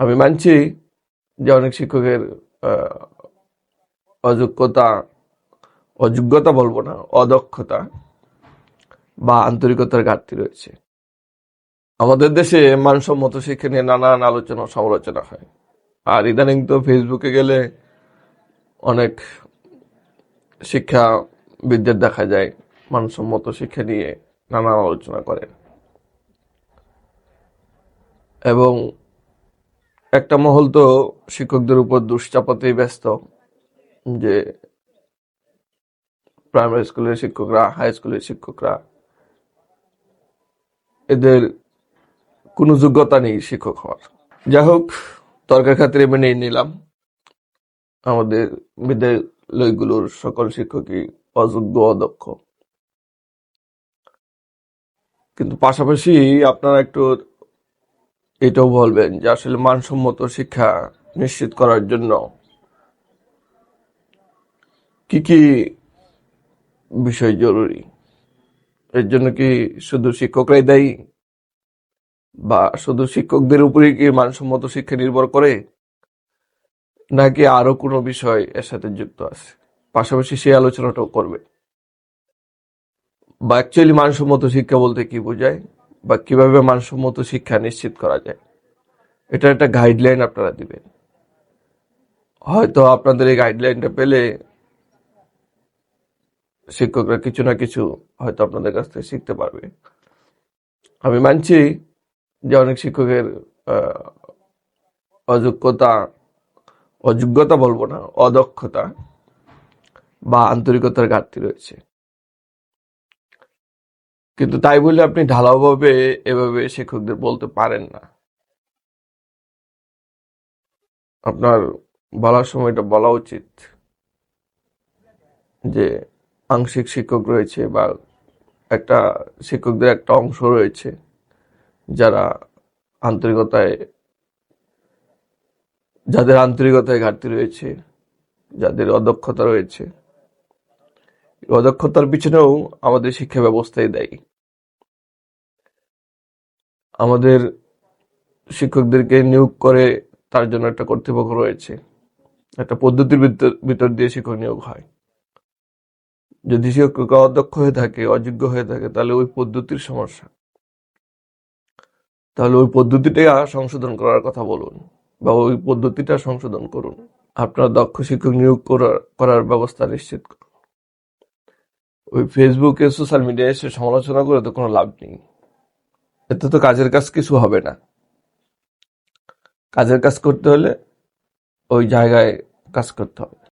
আমি মানছি যে অনেক শিক্ষকের অযোগ্যতা অযোগ্যতা বলব না, অদক্ষতা বা আন্তরিকতার ঘাটতি রয়েছে। আমাদের দেশে মানসম্মত শিক্ষা নিয়ে নানান আলোচনা সমালোচনা হয়। আর ইদানিং তো ফেসবুকে গেলে অনেক শিক্ষাবিদদের দেখা যায় মানসম্মত শিক্ষা নিয়ে নানান আলোচনা করেন। এবং একটা মহল তো শিক্ষকদের উপর দুশ্চাপাতেই ব্যস্ত, যে প্রাইমারি স্কুলের শিক্ষকরা হাই স্কুলের শিক্ষকরা, এদের কোনো যোগ্যতা নেই শিক্ষক হওয়ার। যাই হোক, তর্কের খাতিরে মেনে নিলাম। আমাদের বিদ্যালয়গুলোর সকল শিক্ষকই অযোগ্য, অদক্ষ। কিন্তু পাশাপাশি আপনারা একটু এটাও বলবেন যে আসলে মানসম্মত শিক্ষা নিশ্চিত করার জন্য কি কি বিষয় জরুরি? এর জন্য কি শুধু শিক্ষকরাই দায়ী? বা শুধু শিক্ষকদের উপরেই কি মানসম্মত শিক্ষা নির্ভর করে? নাকি আরও কোনো বিষয় এর সাথে যুক্ত আছে? পাশাপাশি সেই আলোচনাটাও করবে। বা অ্যাকচুয়ালি মানসম্মত শিক্ষা বলতে কি বোঝায়? বা কীভাবে মানসম্মত শিক্ষা নিশ্চিত করা যায় এটা একটা গাইডলাইন আপনারা দিবেন। হয়তো আপনাদের এই গাইডলাইনটা পেলে শিক্ষকরা কিছু না কিছু হয়তো আপনাদের কাছ থেকে শিখতে পারবে। আমি মানছি যে অনেক শিক্ষকের অযোগ্যতা অযোগ্যতা বলব না, অদক্ষতা বা আন্তরিকতার ঘাটতি রয়েছে। কিন্তু তাই বলে আপনি ঢালাওভাবে এভাবে শিক্ষকদের বলতে পারেন না। আপনার বলার সময়টা বলা উচিত যে আংশিক শিক্ষক রয়েছে বা একটা শিক্ষকদের একটা অংশ রয়েছে যারা আন্তরিকতায়, যাদের আন্তরিকতায় ঘাটতি রয়েছে, যাদের অদক্ষতা রয়েছে। অদক্ষতার পিছনেও আমাদের শিক্ষা ব্যবস্থাই দায়ী। আমাদের শিক্ষকদেরকে নিয়োগ করে তার জন্য একটা কর্তৃপক্ষ রয়েছে। একটা পদ্ধতির ভিতর দিয়ে শিক্ষক নিয়োগ হয়। যদি শিক্ষক অদক্ষ হয়ে থাকে, অযোগ্য হয়ে থাকে, তাহলে ওই পদ্ধতির সমস্যা। তাহলে ওই পদ্ধতিটা সংশোধন করার কথা বলুন বা ওই পদ্ধতিটা সংশোধন করুন। আপনার দক্ষ শিক্ষক নিয়োগ করার ব্যবস্থা নিশ্চিত ফেসবুকে সোশ্যাল মিডিয়ায় এসে সমালোচনা করে তো কোনো লাভ নেই। এতে তো কাজের কাজ কিছু হবে না। কাজের কাজ করতে হলে ওই জায়গায় কাজ করতে হবে।